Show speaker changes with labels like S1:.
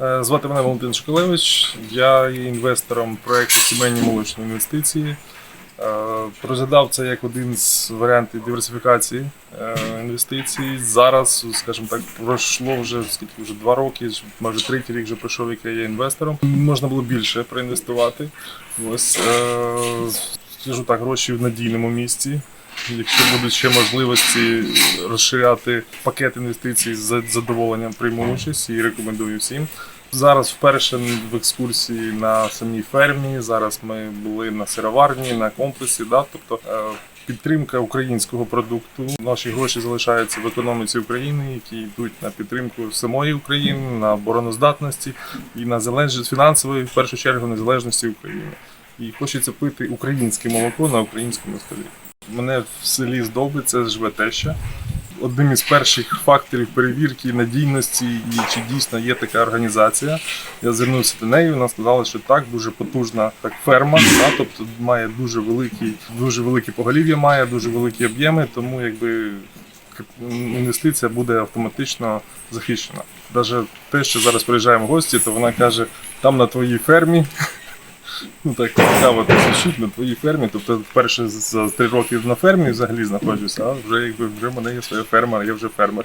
S1: Е, Звати мене Валентин Шоколевич. Я є інвестором проєкту Сімейні молочні інвестиції. Е, Розглядав це як один з варіантів диверсифікації е, інвестицій. Зараз, скажімо так, пройшло вже скільки вже два роки, майже третій рік вже пройшов, як я є інвестором. Можна було більше проінвестувати. Ось скажу так, гроші в надійному місці. Якщо будуть ще можливості розширяти пакет інвестицій з задоволенням прийму участь і рекомендую всім. Зараз вперше в екскурсії на самій фермі. Зараз ми були на сироварні, на комплексі. Да? Тобто е, підтримка українського продукту. Наші гроші залишаються в економіці України, які йдуть на підтримку самої України, на обороноздатності і на залежність фінансової, в першу чергу, незалежності України. І хочеться пити українське молоко на українському столі. Мене в селі Здобиця живе теща. Одним із перших факторів перевірки надійності і чи дійсно є така організація. Я звернувся до неї. Вона сказала, що так, дуже потужна так ферма, да, тобто має дуже великий, дуже велике поголів'я, має дуже великі об'єми, тому якби інвестиція буде автоматично захищена. Навіть те, що зараз приїжджаємо в гості, то вона каже, там на твоїй фермі Ну так цікаво ти сушить на твоїй фермі. Тобто вперше за три роки на фермі взагалі знаходжуся, а вже якби вже в мене є своя ферма, я вже фермер.